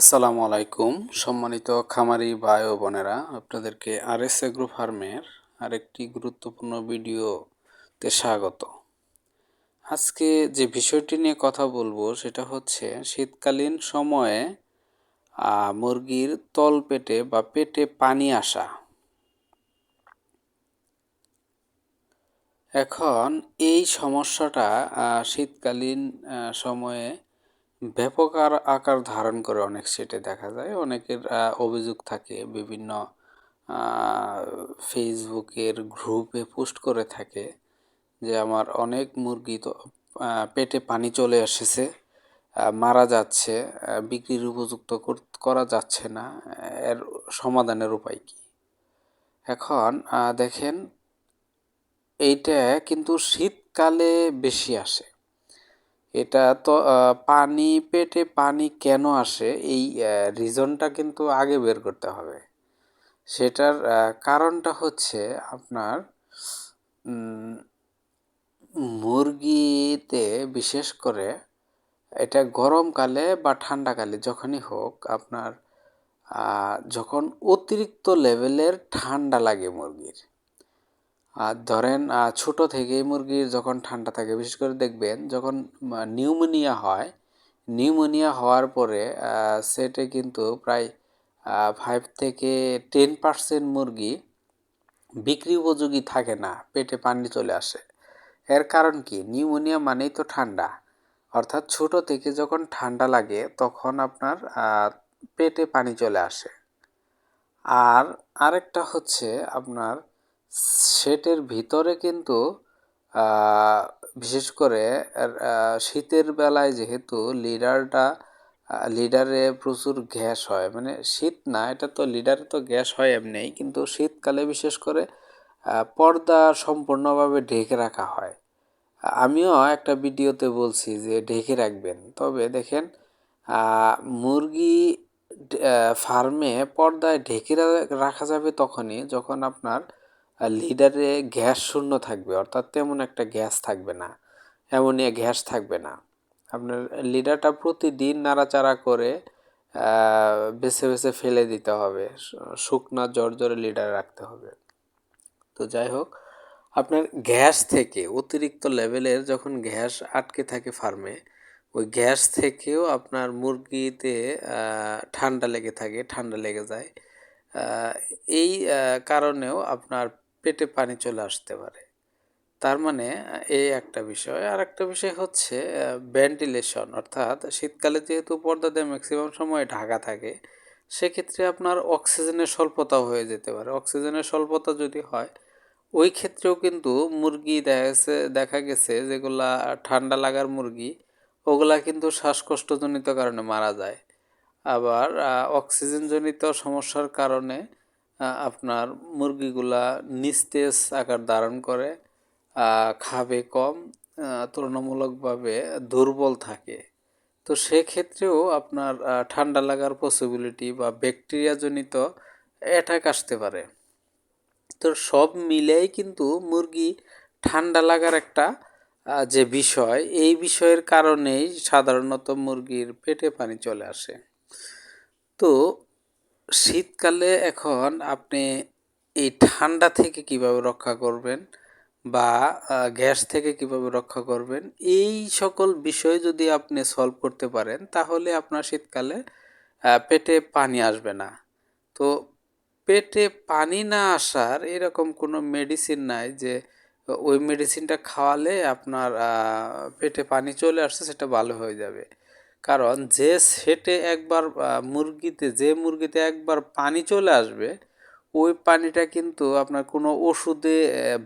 আসসালামু আলাইকুম, সম্মানিত খামারি ভাই ও বোনেরা। আপনাদেরকে আর এস এগ্রো ফার্মের আরেকটি গুরুত্বপূর্ণ ভিডিওতে স্বাগত। আজকে যে বিষয়টি নিয়ে কথা বলব সেটা হচ্ছে, শীতকালীন সময়ে মুরগির তল পেটে বা পেটে পানি আসা। এখন এই সমস্যাটা শীতকালীন সময়ে ব্যাপক আর আকার ধারণ করে অনেক সেটে দেখা যায়। অনেকের অভিযোগ থাকে, বিভিন্ন ফেসবুকের গ্রুপে পোস্ট করে থাকে যে আমার অনেক মুরগি তো পেটে পানি চলে এসেছে মারা যাচ্ছে বিক্রির উপযুক্ত করা যাচ্ছে না এর সমাধানের উপায় কি? এখন দেখেন, এইটা কিন্তু শীতকালে বেশি আসে। এটা তো পানি, পেটে পানি কেন আসে? এই রিজনটা কিন্তু আগে বের করতে হবে। সেটার কারণটা হচ্ছে আপনার মুরগিতে বিশেষ করে এটা গরমকালে বা ঠান্ডাকালে যখনই হোক আপনার যখন অতিরিক্ত লেভেলের ঠান্ডা লাগে মুরগির। আর ধরেন ছোট থেকেই মুরগির যখন ঠান্ডা থাকে, বিশেষ করে দেখবেন যখন নিউমোনিয়া হয়, নিউমোনিয়া হওয়ার পরে সেটে কিন্তু প্রায় ফাইভ থেকে টেন পার্সেন্ট মুরগি বিক্রি উপযোগী থাকে না, পেটে পানি চলে আসে। এর কারণ কি? নিউমোনিয়া মানেই তো ঠান্ডা। অর্থাৎ ছোট থেকে যখন ঠান্ডা লাগে, তখন আপনার পেটে পানি চলে আসে। আর আরেকটা হচ্ছে আপনার সেটের ভিতরে কিন্তু বিশেষ করে শীতের বেলায় যেহেতু লিডারটা লিডারে প্রচুর গ্যাস হয়। মানে শীত না, এটা তো লিডারে তো গ্যাস হয় এমনিই, কিন্তু শীতকালে বিশেষ করে পর্দা সম্পূর্ণভাবে ঢেকে রাখা হয়। আমিও একটা ভিডিওতে বলছি যে ঢেকে রাখবেন। তবে দেখেন মুরগি ফার্মে পর্দায় ঢেকে রাখা যাবে তখনই যখন আপনার লিডারে গ্যাস শূন্য থাকবে, অর্থাৎ তেমন একটা গ্যাস থাকবে না অ্যামোনিয়া গ্যাস থাকবে না। আপনার লিডারটা প্রতিদিন নাড়াচাড়া করে বেছে বেছে ফেলে দিতে হবে শুকনা জর্জরে লিডার রাখতে হবে। তো যাই হোক, আপনার গ্যাস থেকে অতিরিক্ত লেভেলের যখন গ্যাস আটকে থাকে ফার্মে, ওই গ্যাস থেকেও আপনার মুরগিতে ঠান্ডা লেগে থাকে, ঠান্ডা লেগে যায়। এই কারণেও আপনার পেটে পানি চলে আসতে পারে। তার মানে এই একটা বিষয়। আর একটা বিষয় হচ্ছে ভেন্টিলেশন অর্থাৎ শীতকালে যেহেতু পর্দাতে ম্যাক্সিমাম সময় ঢাকা থাকে, সেক্ষেত্রে আপনার অক্সিজেনের স্বল্পতা হয়ে যেতে পারে। অক্সিজেনের স্বল্পতা যদি হয়, ওই ক্ষেত্রেও কিন্তু মুরগি দেখা গেছে দেখা গেছে যেগুলা ঠান্ডা লাগার মুরগি, ওগুলা কিন্তু শ্বাসকষ্টজনিত কারণে মারা যায়। আবার অক্সিজেনজনিত সমস্যার কারণে আপনার মুরগিগুলা নিস্তেজ আকার ধারণ করে খাবে কম তুলনামূলকভাবে দুর্বল থাকে। তো সেক্ষেত্রেও আপনার ঠান্ডা লাগার পসিবিলিটি বা ব্যাকটেরিয়াজনিত অ্যাটাক আসতে পারে। তো সব মিলেই কিন্তু মুরগি ঠান্ডা লাগার একটা যে বিষয়, এই বিষয়ের কারণেই সাধারণত মুরগির পেটে পানি চলে আসে। তো শীতকালে এখন আপনি এই ঠান্ডা থেকে কীভাবে রক্ষা করবেন বা গ্যাস থেকে কীভাবে রক্ষা করবেন, এই সকল বিষয় যদি আপনি সলভ করতে পারেন, তাহলে আপনার শীতকালে পেটে পানি আসবে না। তো পেটে পানি না আসার এরকম কোনো মেডিসিন নাই যে, ওই মেডিসিনটা খাওয়ালে আপনার পেটে পানি চলে আসছে, সেটা ভালো হয়ে যাবে। কারণ যে সেটে একবার মুরগিতে, যে মুরগিতে একবার পানি চলে আসবে, ওই পানিটা কিন্তু আপনার কোনো ওষুধে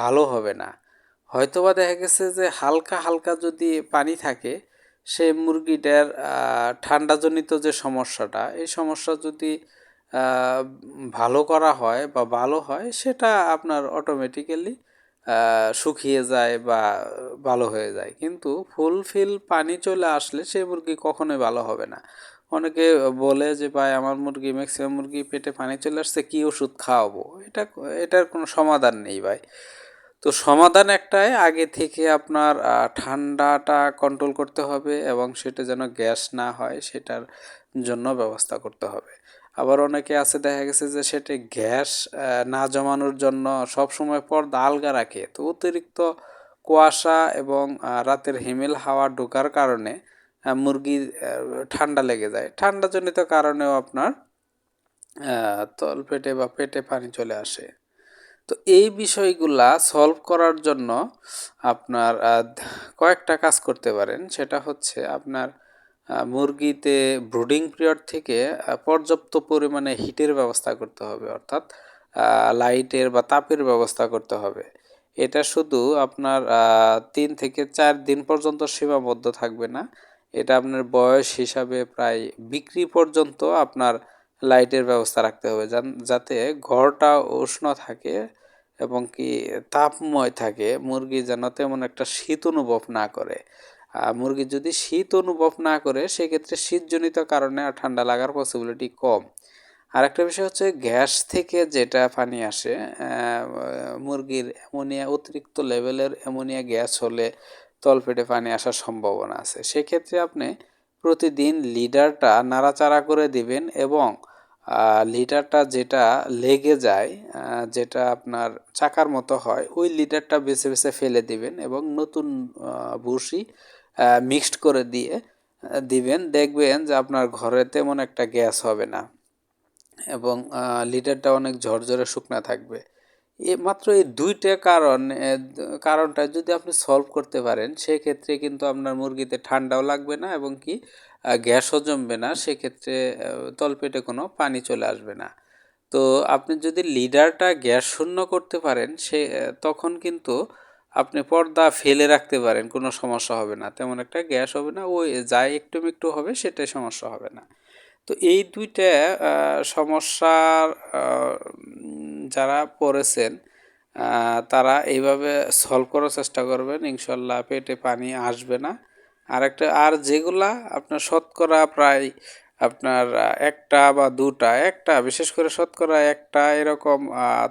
ভালো হবে না। হয়তোবা দেখা গেছে যে হালকা হালকা যদি পানি থাকে, সেই মুরগিটার ঠান্ডাজনিত যে সমস্যাটা, এই সমস্যা যদি ভালো করা হয় বা ভালো হয়, সেটা আপনার অটোমেটিক্যালি শুকিয়ে যায় বা ভালো হয়ে যায়। কিন্তু ফুলফিল পানি চলে আসলে সেই মুরগি কখনোই ভালো হবে না। অনেকে বলে যে, ভাই, আমার মুরগি ম্যাক্সিমাম মুরগি পেটে পানি চলে আসছে, কী ওষুধ খাওয়াবো? এটা এটার কোনো সমাধান নেই ভাই। তো সমাধান একটাই, আগে থেকে আপনার ঠান্ডাটা কন্ট্রোল করতে হবে এবং সেটা যেন গ্যাস না হয়, সেটার জন্য ব্যবস্থা করতে হবে। আবার অনেকে আছে দেখা গেছে যে সেটি গ্যাস না জমানোর জন্য সব সময় পর্দা আলগা রাখে। তো অতিরিক্ত কুয়াশা এবং রাতের হিমেল হাওয়া ঢোকার কারণে আহ, মুরগির ঠান্ডা লেগে যায়। ঠান্ডাজনিত কারণেও আপনার তল পেটে বা পেটে পানি চলে আসে। তো এই বিষয়গুলা সলভ করার জন্য আপনার কয়েকটা কাজ করতে পারেন। সেটা হচ্ছে আপনার মুরগিতে ব্রুডিং পিরিয়ড থেকে পর্যাপ্ত পরিমাণে হিটের ব্যবস্থা করতে হবে, অর্থাৎ লাইটের বা তাপের ব্যবস্থা করতে হবে। এটা শুধু আপনার তিন থেকে চার দিন পর্যন্ত সীমাবদ্ধ থাকবে না। এটা আপনার বয়স হিসাবে প্রায় বিক্রি পর্যন্ত আপনার লাইটের ব্যবস্থা রাখতে হবে যাতে ঘরটা উষ্ণ থাকে এবং কি তাপময় থাকে। মুরগি যেন তেমন একটা শীত অনুভব না করে। মুরগি যদি শীত অনুভব না করে, সেক্ষেত্রে শীতজনিত কারণে ঠান্ডা লাগার পসিবিলিটি কম। আরেকটা বিষয় হচ্ছে গ্যাস থেকে যেটা পানি আসে মুরগির অ্যামোনিয়া, অতিরিক্ত লেভেলের অ্যামোনিয়া গ্যাস হলে তলপেটে পানি আসার সম্ভাবনা আছে। সেক্ষেত্রে আপনি প্রতিদিন লিডারটা নাড়াচাড়া করে দিবেন এবং লিডারটা যেটা লেগে যায় যেটা আপনার চাকার মতো হয়, ওই লিডারটা বেছে বেছে ফেলে দিবেন এবং নতুন ভুসি মিক্সড করে দিয়ে দিবেন। দেখবেন যে আপনার ঘরে তেমন একটা গ্যাস হবে না এবং আহ, লিডারটা অনেক ঝরঝরে শুকনা থাকবে। এ মাত্র এই দুইটা কারণ কারণটা যদি আপনি সলভ করতে পারেন সেক্ষেত্রে কিন্তু আপনার মুরগিতে ঠান্ডাও লাগবে না এবং কি গ্যাসও জমবে না। সেক্ষেত্রে তলপেটে কোনো পানি চলে আসবে না। তো আপনি যদি লিডারটা গ্যাস শূন্য করতে পারেন সে তখন কিন্তু আপনি পর্দা ফেলে রাখতে পারেন, কোনো সমস্যা হবে না। তেমন একটা গ্যাস হবে না, ওই যাই একটু একটু হবে, সেটাই সমস্যা হবে না। তো এই দুইটা সমস্যার যারা পড়েছেন তারা এইভাবে সলভ করার চেষ্টা করবেন, ইনশাল্লাহ পেটে পানি আসবে না। আর একটা আর যেগুলা আপনার শতকরা প্রায় আপনার একটা বা দুটা, একটা, বিশেষ করে শতকরা একটা এরকম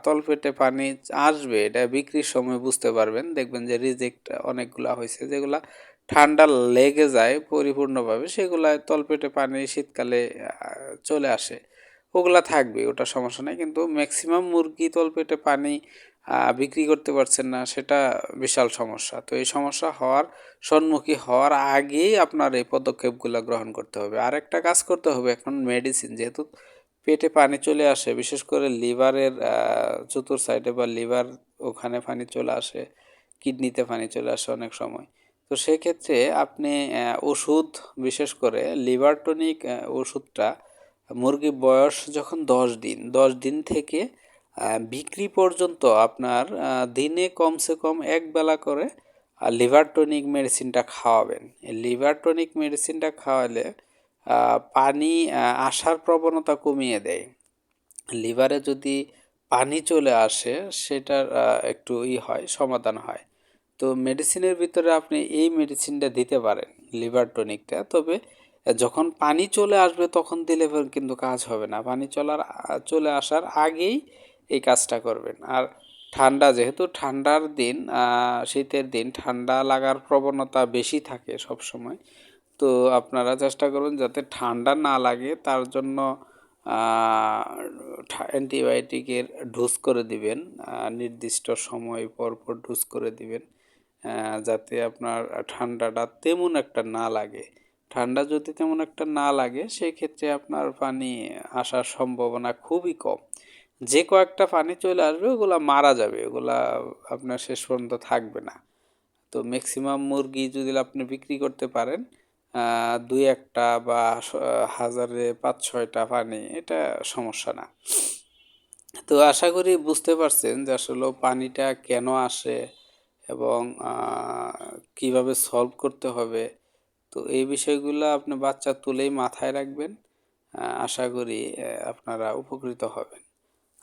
তলপেটে পানি আসবে, এটা বিক্রির সময় বুঝতে পারবেন। দেখবেন যে রিজেক্ট অনেকগুলা হয়েছে যেগুলা ঠান্ডা লেগে যায় পরিপূর্ণভাবে, সেগুলা তলপেটে পানি শীতকালে চলে আসে। ওগুলা থাকবে, ওটা সমস্যা নেই। কিন্তু ম্যাক্সিমাম মুরগি তলপেটে পানি বিক্রি করতে পারছেন না, সেটা বিশাল সমস্যা। তো এই সমস্যা হওয়ার সম্মুখী হওয়ার আগেই আপনার এই পদক্ষেপগুলো গ্রহণ করতে হবে। আর একটা কাজ করতে হবে এখন মেডিসিন যেহেতু পেটে পানি চলে আসে, বিশেষ করে লিভারের চতুর সাইডে বা লিভার ওখানে পানি চলে আসে, কিডনিতে পানি চলে আসে অনেক সময়। তো সেক্ষেত্রে আপনি ওষুধ, বিশেষ করে লিভার টনিক ওষুধটা মুরগির বয়স যখন দশ দিন দশ দিন থেকে বিক্রি পর্যন্ত আপনার দিনে কমসে কম এক বেলা করে লিভার টনিক মেডিসিনটা খাওয়াবেন। লিভার টনিক মেডিসিনটা খাওয়ালে পানি আসার প্রবণতা কমিয়ে দেয়। লিভারে যদি পানি চলে আসে, সেটার একটু ই হয়, সমাধান হয়। তো মেডিসিনের ভিতরে আপনি এই মেডিসিনটা দিতে পারেন, লিভার টনিকটা। তবে, যখন পানি চলে আসবে, তখন দিলে কিন্তু কাজ হবে না। পানি চলার চলে আসার আগেই এই কাজটা করবেন। আর ঠান্ডা, যেহেতু ঠান্ডার দিন শীতের দিন, ঠান্ডা লাগার প্রবণতা বেশি থাকে সব সময় তো আপনারা চেষ্টা করবেন যাতে ঠান্ডা না লাগে, তার জন্য অ্যান্টিবায়োটিকের ডোজ করে দিবেন নির্দিষ্ট সময় পর পর ডোজ করে দিবেন যাতে আপনার ঠান্ডাটা তেমন একটা না লাগে। ঠান্ডা যদি তেমন একটা না লাগে সেই ক্ষেত্রে আপনার পানি আসার সম্ভাবনা খুবই কম। যে কয়েকটা পানি চলে আসবে, ওগুলা মারা যাবে, ওগুলা আপনার শেষ পর্যন্ত থাকবে না। তো ম্যাক্সিমাম মুরগি যদি আপনি বিক্রি করতে পারেন দুই একটা বা হাজারে পাঁচ ছয়টা পানি এটা সমস্যা না। তো আশা করি বুঝতে পারছেন যে আসলে পানিটা কেন আসে এবং কীভাবে সলভ করতে হবে। তো এই বিষয়গুলো আপনি বাচ্চা তুলেই মাথায় রাখবেন। আশা করি আপনারা উপকৃত হবেন।